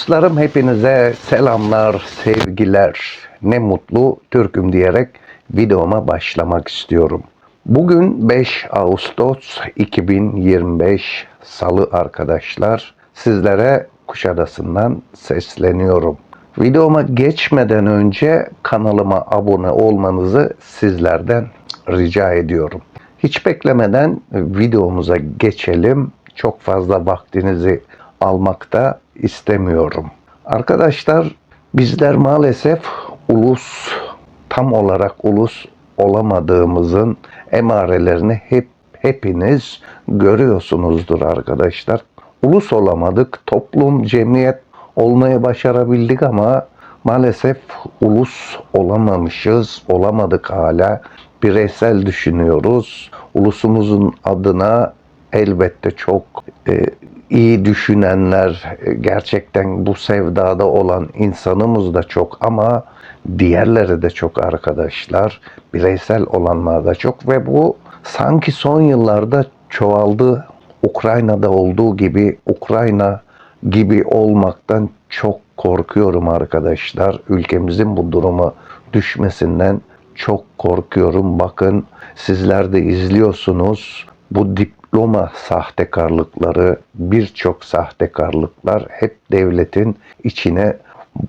Dostlarım hepinize selamlar, sevgiler. Ne mutlu Türk'üm diyerek videoma başlamak istiyorum. Bugün 5 Ağustos 2025 Salı arkadaşlar. Sizlere Kuşadası'ndan sesleniyorum. Videoma geçmeden önce kanalıma abone olmanızı sizlerden rica ediyorum. Hiç beklemeden videomuza geçelim. Çok fazla vaktinizi almakta istemiyorum. Arkadaşlar bizler maalesef ulus tam olarak ulus olamadığımızın emarelerini hep hepiniz görüyorsunuzdur arkadaşlar. Ulus olamadık, toplum, cemiyet olmayı başarabildik ama maalesef ulus olamamışız, olamadık hala. Bireysel düşünüyoruz. Ulusumuzun adına elbette çok e, iyi düşünenler, e, gerçekten bu sevdada olan insanımız da çok ama diğerleri de çok arkadaşlar. Bireysel olanlar da çok ve bu sanki son yıllarda çoğaldı. Ukrayna'da olduğu gibi Ukrayna gibi olmaktan çok korkuyorum arkadaşlar. Ülkemizin bu duruma düşmesinden çok korkuyorum. Bakın sizler de izliyorsunuz. Bu diploma sahtekarlıkları, birçok sahtekarlıklar hep devletin içine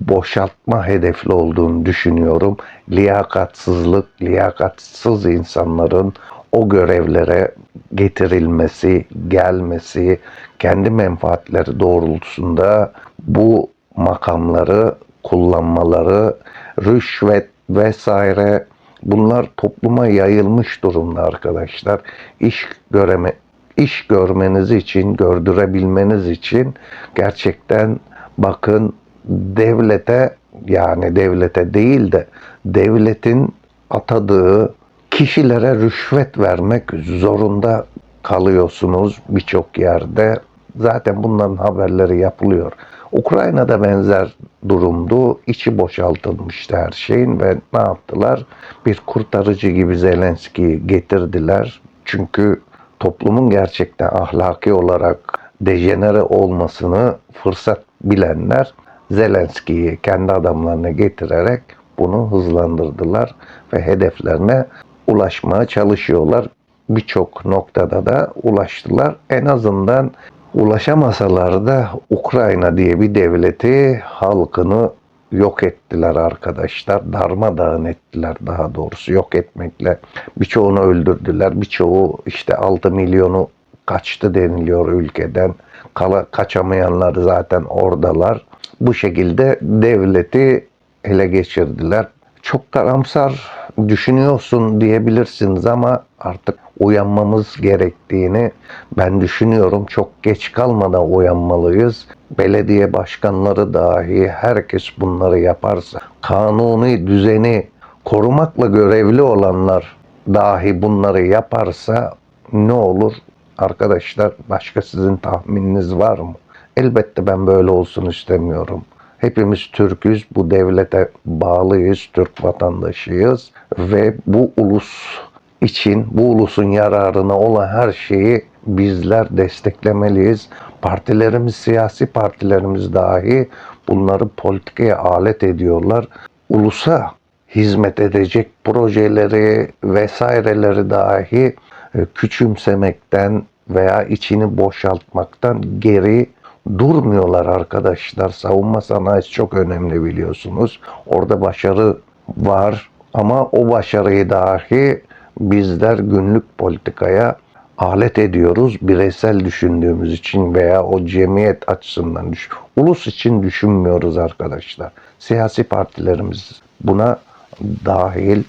boşaltma hedefli olduğunu düşünüyorum. Liyakatsızlık, liyakatsız insanların o görevlere getirilmesi, gelmesi, kendi menfaatleri doğrultusunda bu makamları kullanmaları, rüşvet vesaire bunlar topluma yayılmış durumda arkadaşlar. İş göreme iş görmeniz için, gördürebilmeniz için gerçekten bakın devlete yani devlete değil de devletin atadığı kişilere rüşvet vermek zorunda kalıyorsunuz birçok yerde. Zaten bunların haberleri yapılıyor. Ukrayna'da benzer durumdu. İçi boşaltılmıştı her şeyin ve ne yaptılar? Bir kurtarıcı gibi Zelenski'yi getirdiler. Çünkü toplumun gerçekten ahlaki olarak dejenere olmasını fırsat bilenler Zelenski'yi kendi adamlarına getirerek bunu hızlandırdılar ve hedeflerine ulaşmaya çalışıyorlar. Birçok noktada da ulaştılar. En azından ulaşamasalar da Ukrayna diye bir devleti halkını yok ettiler arkadaşlar. Darmadağın ettiler daha doğrusu yok etmekle. Birçoğunu öldürdüler. Birçoğu işte 6 milyonu kaçtı deniliyor ülkeden. Kala, kaçamayanlar zaten oradalar. Bu şekilde devleti ele geçirdiler. Çok karamsar düşünüyorsun diyebilirsiniz ama artık uyanmamız gerektiğini ben düşünüyorum. Çok geç kalmadan uyanmalıyız. Belediye başkanları dahi herkes bunları yaparsa, kanuni düzeni korumakla görevli olanlar dahi bunları yaparsa ne olur? Arkadaşlar başka sizin tahmininiz var mı? Elbette ben böyle olsun istemiyorum. Hepimiz Türk'üz, bu devlete bağlıyız, Türk vatandaşıyız ve bu ulus için, bu ulusun yararına olan her şeyi bizler desteklemeliyiz. Partilerimiz, siyasi partilerimiz dahi bunları politikaya alet ediyorlar. Ulusa hizmet edecek projeleri vesaireleri dahi e, küçümsemekten veya içini boşaltmaktan geri durmuyorlar arkadaşlar. Savunma sanayisi çok önemli biliyorsunuz. Orada başarı var ama o başarıyı dahi bizler günlük politikaya alet ediyoruz. Bireysel düşündüğümüz için veya o cemiyet açısından düş ulus için düşünmüyoruz arkadaşlar. Siyasi partilerimiz buna dahil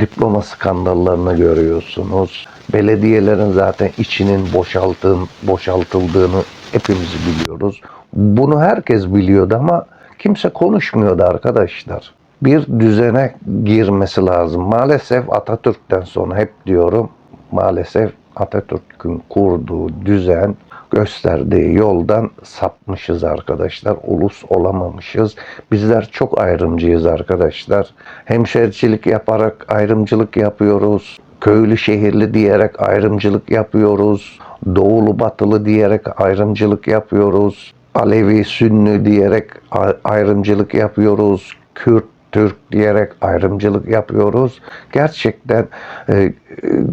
diploma skandallarını görüyorsunuz. Belediyelerin zaten içinin boşaltın, boşaltıldığını hepimiz biliyoruz. Bunu herkes biliyordu ama kimse konuşmuyordu arkadaşlar. Bir düzene girmesi lazım. Maalesef Atatürk'ten sonra hep diyorum maalesef Atatürk'ün kurduğu düzen gösterdiği yoldan sapmışız arkadaşlar. Ulus olamamışız. Bizler çok ayrımcıyız arkadaşlar. Hemşericilik yaparak ayrımcılık yapıyoruz. Köylü şehirli diyerek ayrımcılık yapıyoruz. Doğulu batılı diyerek ayrımcılık yapıyoruz. Alevi, Sünni diyerek ayrımcılık yapıyoruz. Kürt, Türk diyerek ayrımcılık yapıyoruz. Gerçekten e,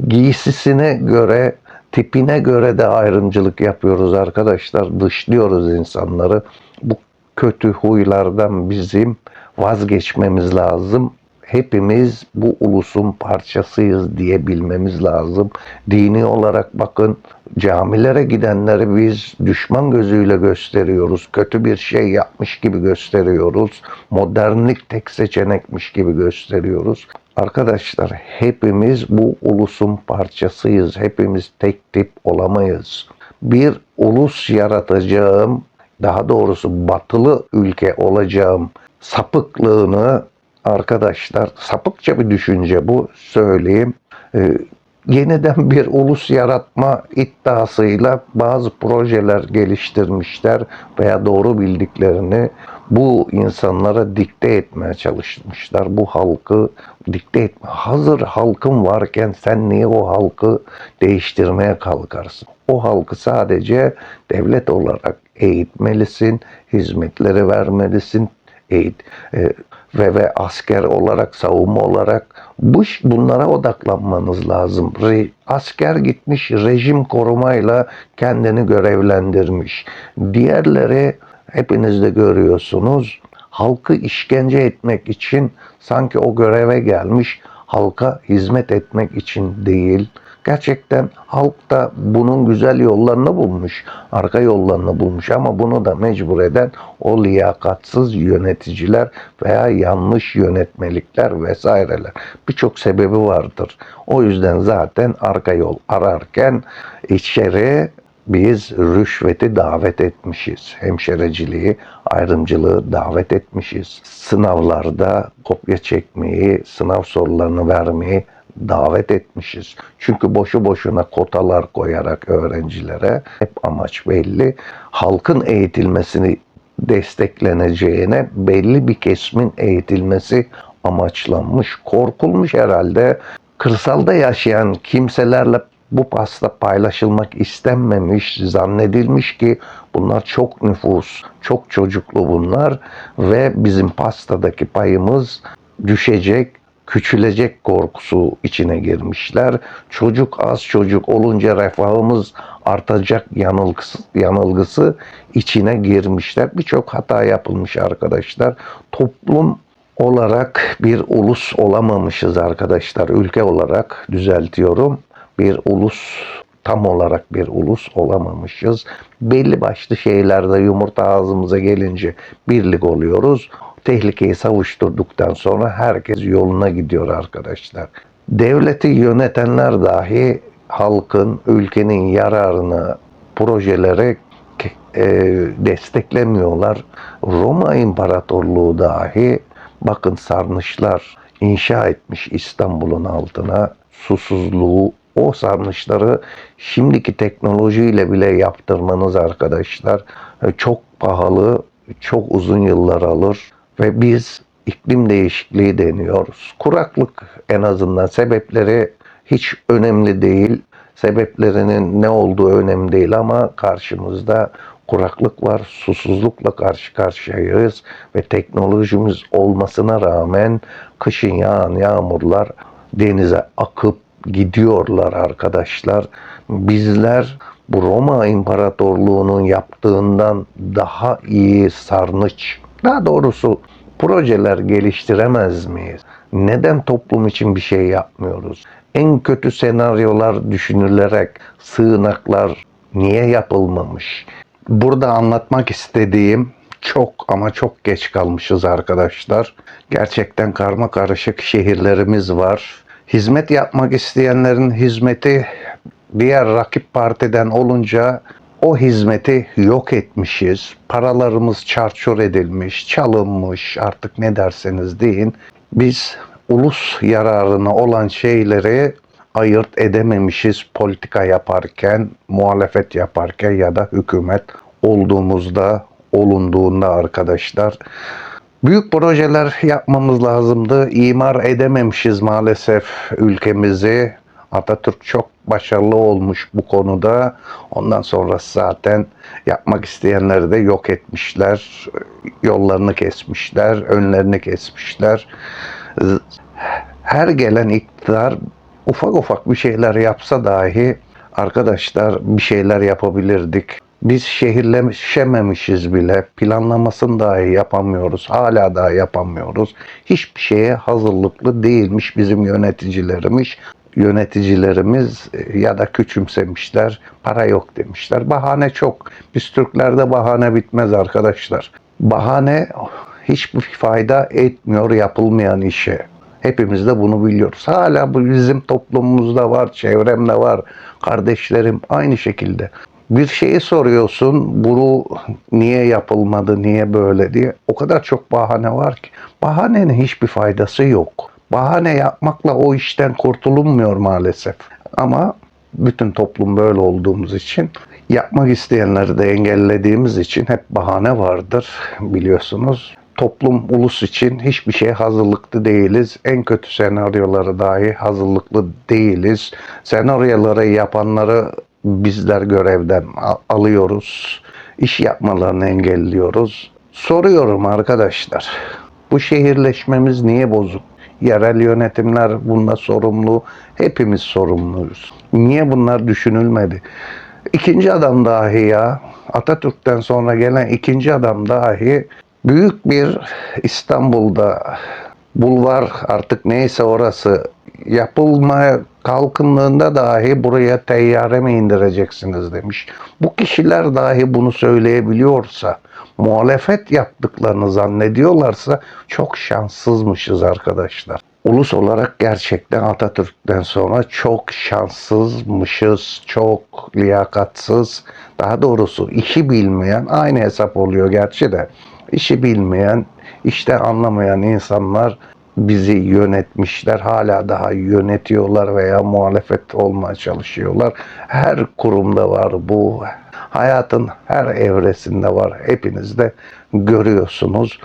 giysisine göre, tipine göre de ayrımcılık yapıyoruz arkadaşlar. Dışlıyoruz insanları. Bu kötü huylardan bizim vazgeçmemiz lazım. Hepimiz bu ulusun parçasıyız diyebilmemiz lazım. Dini olarak bakın camilere gidenleri biz düşman gözüyle gösteriyoruz. Kötü bir şey yapmış gibi gösteriyoruz. Modernlik tek seçenekmiş gibi gösteriyoruz. Arkadaşlar hepimiz bu ulusun parçasıyız. Hepimiz tek tip olamayız. Bir ulus yaratacağım, daha doğrusu batılı ülke olacağım sapıklığını arkadaşlar sapıkça bir düşünce bu söyleyeyim. Ee, yeniden bir ulus yaratma iddiasıyla bazı projeler geliştirmişler veya doğru bildiklerini bu insanlara dikte etmeye çalışmışlar. Bu halkı dikte etme. Hazır halkın varken sen niye o halkı değiştirmeye kalkarsın? O halkı sadece devlet olarak eğitmelisin, hizmetleri vermelisin, eğit e, ve ve asker olarak, savunma olarak bu bunlara odaklanmanız lazım. Re- asker gitmiş rejim korumayla kendini görevlendirmiş. Diğerleri hepiniz de görüyorsunuz. Halkı işkence etmek için sanki o göreve gelmiş, halka hizmet etmek için değil. Gerçekten halk da bunun güzel yollarını bulmuş, arka yollarını bulmuş ama bunu da mecbur eden o liyakatsız yöneticiler veya yanlış yönetmelikler vesaireler. Birçok sebebi vardır. O yüzden zaten arka yol ararken içeri biz rüşveti davet etmişiz. Hemşereciliği, ayrımcılığı davet etmişiz. Sınavlarda kopya çekmeyi, sınav sorularını vermeyi davet etmişiz. Çünkü boşu boşuna kotalar koyarak öğrencilere hep amaç belli. Halkın eğitilmesini destekleneceğine belli bir kesimin eğitilmesi amaçlanmış, korkulmuş herhalde. Kırsalda yaşayan kimselerle bu pasta paylaşılmak istenmemiş, zannedilmiş ki bunlar çok nüfus, çok çocuklu bunlar ve bizim pastadaki payımız düşecek, küçülecek korkusu içine girmişler. Çocuk az çocuk olunca refahımız artacak yanılgısı, yanılgısı içine girmişler. Birçok hata yapılmış arkadaşlar. Toplum olarak bir ulus olamamışız arkadaşlar. Ülke olarak düzeltiyorum. Bir ulus tam olarak bir ulus olamamışız. Belli başlı şeylerde yumurta ağzımıza gelince birlik oluyoruz. Tehlikeyi savuşturduktan sonra herkes yoluna gidiyor arkadaşlar. Devleti yönetenler dahi halkın, ülkenin yararını projeleri e, desteklemiyorlar. Roma İmparatorluğu dahi bakın sarnıçlar inşa etmiş İstanbul'un altına susuzluğu o sarnıçları şimdiki teknolojiyle bile yaptırmanız arkadaşlar e, çok pahalı, çok uzun yıllar alır ve biz iklim değişikliği deniyoruz. Kuraklık en azından sebepleri hiç önemli değil. Sebeplerinin ne olduğu önemli değil ama karşımızda kuraklık var, susuzlukla karşı karşıyayız ve teknolojimiz olmasına rağmen kışın yağan yağmurlar denize akıp gidiyorlar arkadaşlar. Bizler bu Roma İmparatorluğu'nun yaptığından daha iyi sarnıç, daha doğrusu projeler geliştiremez miyiz? Neden toplum için bir şey yapmıyoruz? En kötü senaryolar düşünülerek sığınaklar niye yapılmamış? Burada anlatmak istediğim çok ama çok geç kalmışız arkadaşlar. Gerçekten karma karışık şehirlerimiz var. Hizmet yapmak isteyenlerin hizmeti diğer rakip partiden olunca o hizmeti yok etmişiz. Paralarımız çarçur edilmiş, çalınmış artık ne derseniz deyin. Biz ulus yararına olan şeyleri ayırt edememişiz politika yaparken, muhalefet yaparken ya da hükümet olduğumuzda, olunduğunda arkadaşlar. Büyük projeler yapmamız lazımdı. İmar edememişiz maalesef ülkemizi. Atatürk çok başarılı olmuş bu konuda. Ondan sonra zaten yapmak isteyenleri de yok etmişler. Yollarını kesmişler, önlerini kesmişler. Her gelen iktidar ufak ufak bir şeyler yapsa dahi arkadaşlar bir şeyler yapabilirdik. Biz şehirleşememişiz bile. Planlamasını dahi yapamıyoruz. Hala daha yapamıyoruz. Hiçbir şeye hazırlıklı değilmiş bizim yöneticilerimiz. Yöneticilerimiz e, ya da küçümsemişler. Para yok demişler. Bahane çok. Biz Türklerde bahane bitmez arkadaşlar. Bahane hiçbir fayda etmiyor yapılmayan işe. Hepimiz de bunu biliyoruz. Hala bu bizim toplumumuzda var, çevremde var. Kardeşlerim aynı şekilde. Bir şeyi soruyorsun, bunu niye yapılmadı, niye böyle diye. O kadar çok bahane var ki. Bahanenin hiçbir faydası yok. Bahane yapmakla o işten kurtulunmuyor maalesef. Ama bütün toplum böyle olduğumuz için yapmak isteyenleri de engellediğimiz için hep bahane vardır biliyorsunuz. Toplum ulus için hiçbir şeye hazırlıklı değiliz. En kötü senaryoları dahi hazırlıklı değiliz. Senaryoları yapanları bizler görevden alıyoruz. İş yapmalarını engelliyoruz. Soruyorum arkadaşlar. Bu şehirleşmemiz niye bozuk? Yerel yönetimler bunda sorumlu. Hepimiz sorumluyuz. Niye bunlar düşünülmedi? İkinci adam dahi ya Atatürk'ten sonra gelen ikinci adam dahi büyük bir İstanbul'da bulvar artık neyse orası yapılmaya kalkındığında dahi buraya teyyare mi indireceksiniz demiş. Bu kişiler dahi bunu söyleyebiliyorsa, muhalefet yaptıklarını zannediyorlarsa çok şanssızmışız arkadaşlar. Ulus olarak gerçekten Atatürk'ten sonra çok şanssızmışız, çok liyakatsız, daha doğrusu işi bilmeyen, aynı hesap oluyor gerçi de, işi bilmeyen, işte anlamayan insanlar bizi yönetmişler. Hala daha yönetiyorlar veya muhalefet olmaya çalışıyorlar. Her kurumda var bu. Hayatın her evresinde var. Hepiniz de görüyorsunuz.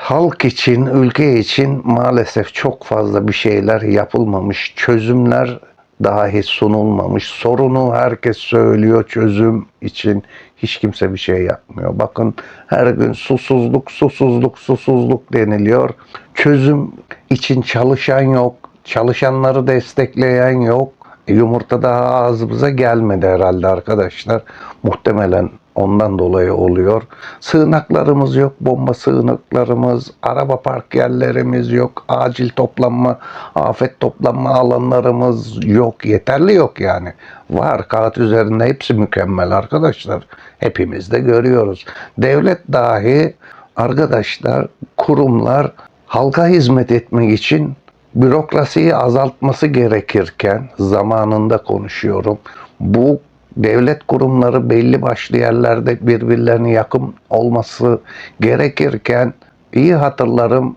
Halk için, ülke için maalesef çok fazla bir şeyler yapılmamış. Çözümler dahi sunulmamış. Sorunu herkes söylüyor çözüm için. Hiç kimse bir şey yapmıyor. Bakın her gün susuzluk, susuzluk, susuzluk deniliyor. Çözüm için çalışan yok. Çalışanları destekleyen yok. Yumurta daha ağzımıza gelmedi herhalde arkadaşlar. Muhtemelen ondan dolayı oluyor. Sığınaklarımız yok, bomba sığınaklarımız, araba park yerlerimiz yok, acil toplanma, afet toplanma alanlarımız yok, yeterli yok yani. Var, kağıt üzerinde hepsi mükemmel arkadaşlar. Hepimiz de görüyoruz. Devlet dahi arkadaşlar, kurumlar halka hizmet etmek için bürokrasiyi azaltması gerekirken zamanında konuşuyorum. Bu devlet kurumları belli başlı yerlerde birbirlerine yakın olması gerekirken iyi hatırlarım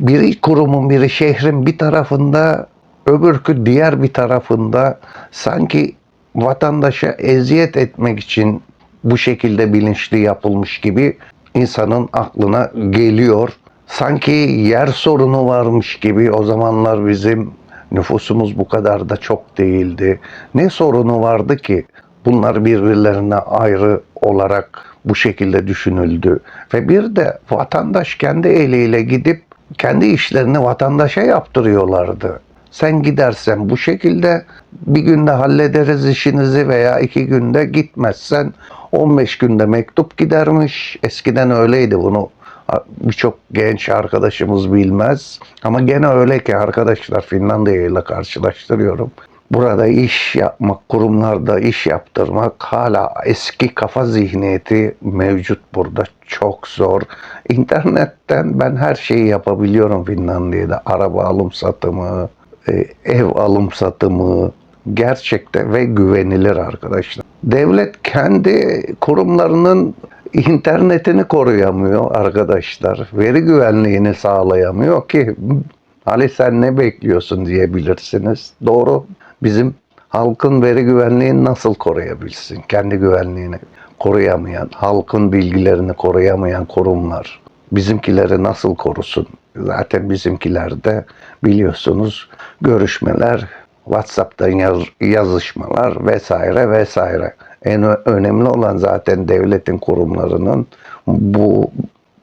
biri kurumun biri şehrin bir tarafında öbürkü diğer bir tarafında sanki vatandaşa eziyet etmek için bu şekilde bilinçli yapılmış gibi insanın aklına geliyor. Sanki yer sorunu varmış gibi o zamanlar bizim nüfusumuz bu kadar da çok değildi. Ne sorunu vardı ki? Bunlar birbirlerine ayrı olarak bu şekilde düşünüldü. Ve bir de vatandaş kendi eliyle gidip kendi işlerini vatandaşa yaptırıyorlardı. Sen gidersen bu şekilde bir günde hallederiz işinizi veya iki günde gitmezsen 15 günde mektup gidermiş. Eskiden öyleydi bunu birçok genç arkadaşımız bilmez. Ama gene öyle ki arkadaşlar Finlandiya ile karşılaştırıyorum. Burada iş yapmak, kurumlarda iş yaptırmak hala eski kafa zihniyeti mevcut burada. Çok zor. İnternetten ben her şeyi yapabiliyorum Finlandiya'da. Araba alım satımı, e, ev alım satımı, gerçekte ve güvenilir arkadaşlar. Devlet kendi kurumlarının internetini koruyamıyor arkadaşlar. Veri güvenliğini sağlayamıyor ki Ali sen ne bekliyorsun diyebilirsiniz. Doğru. Bizim halkın veri güvenliğini nasıl koruyabilsin? Kendi güvenliğini koruyamayan, halkın bilgilerini koruyamayan kurumlar bizimkileri nasıl korusun? Zaten bizimkilerde biliyorsunuz görüşmeler WhatsApp'tan yaz- yazışmalar vesaire vesaire. En önemli olan zaten devletin kurumlarının bu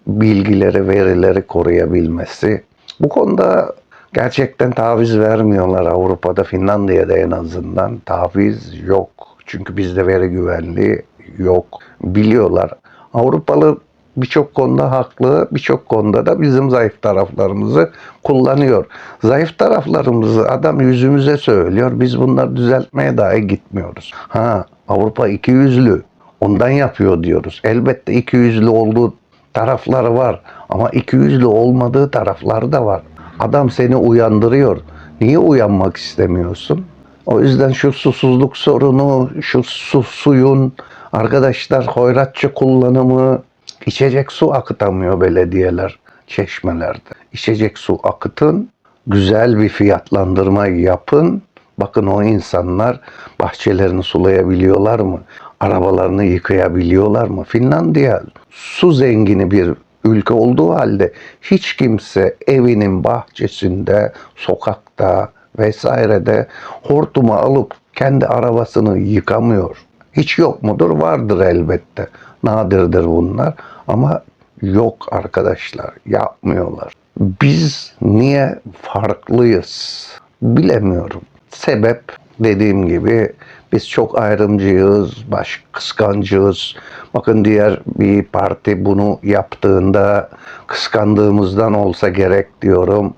bilgileri, verileri koruyabilmesi. Bu konuda gerçekten taviz vermiyorlar Avrupa'da, Finlandiya'da en azından. Taviz yok. Çünkü bizde veri güvenliği yok. Biliyorlar. Avrupalı birçok konuda haklı, birçok konuda da bizim zayıf taraflarımızı kullanıyor. Zayıf taraflarımızı adam yüzümüze söylüyor. Biz bunları düzeltmeye dahi gitmiyoruz. Ha Avrupa iki yüzlü. Ondan yapıyor diyoruz. Elbette iki yüzlü olduğu tarafları var. Ama iki yüzlü olmadığı tarafları da var. Adam seni uyandırıyor. Niye uyanmak istemiyorsun? O yüzden şu susuzluk sorunu, şu su suyun arkadaşlar hoyratça kullanımı, içecek su akıtamıyor belediyeler çeşmelerde. İçecek su akıtın, güzel bir fiyatlandırma yapın. Bakın o insanlar bahçelerini sulayabiliyorlar mı? Arabalarını yıkayabiliyorlar mı? Finlandiya su zengini bir ülke olduğu halde hiç kimse evinin bahçesinde, sokakta vesairede hortumu alıp kendi arabasını yıkamıyor. Hiç yok mudur? Vardır elbette. Nadirdir bunlar. Ama yok arkadaşlar. Yapmıyorlar. Biz niye farklıyız? Bilemiyorum. Sebep dediğim gibi biz çok ayrımcıyız, baş kıskancıyız. Bakın diğer bir parti bunu yaptığında kıskandığımızdan olsa gerek diyorum.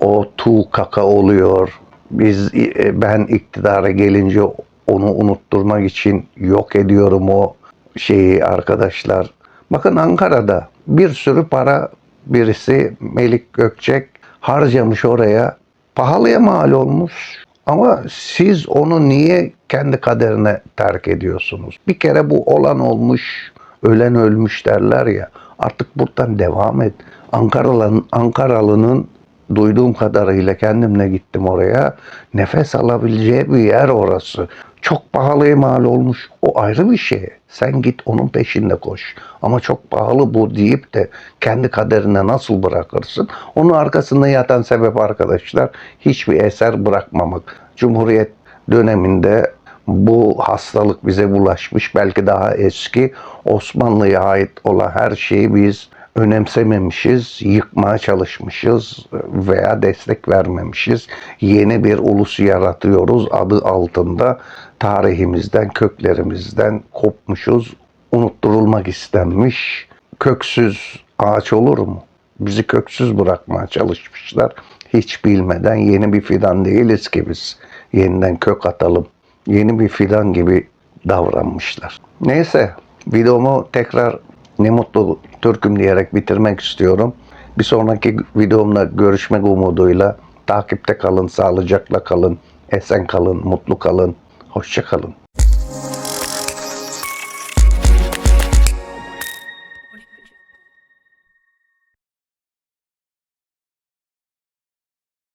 O tu kaka oluyor. Biz e, ben iktidara gelince onu unutturmak için yok ediyorum o şeyi arkadaşlar. Bakın Ankara'da bir sürü para birisi Melik Gökçek harcamış oraya. Pahalıya mal olmuş. Ama siz onu niye kendi kaderine terk ediyorsunuz? Bir kere bu olan olmuş, ölen ölmüş derler ya. Artık buradan devam et. Ankaralı'nın Ankaralı'nın duyduğum kadarıyla kendimle gittim oraya. Nefes alabileceği bir yer orası. Çok pahalıya mal olmuş. O ayrı bir şey. Sen git onun peşinde koş. Ama çok pahalı bu deyip de kendi kaderine nasıl bırakırsın? Onun arkasında yatan sebep arkadaşlar hiçbir eser bırakmamak. Cumhuriyet döneminde bu hastalık bize bulaşmış. Belki daha eski Osmanlı'ya ait olan her şeyi biz önemsememişiz, yıkmaya çalışmışız veya destek vermemişiz. Yeni bir ulus yaratıyoruz adı altında tarihimizden, köklerimizden kopmuşuz. Unutturulmak istenmiş. Köksüz ağaç olur mu? Bizi köksüz bırakmaya çalışmışlar. Hiç bilmeden yeni bir fidan değiliz ki biz. Yeniden kök atalım. Yeni bir fidan gibi davranmışlar. Neyse videomu tekrar ne mutlu Türk'üm diyerek bitirmek istiyorum. Bir sonraki videomda görüşmek umuduyla takipte kalın, sağlıcakla kalın, esen kalın, mutlu kalın, hoşça kalın.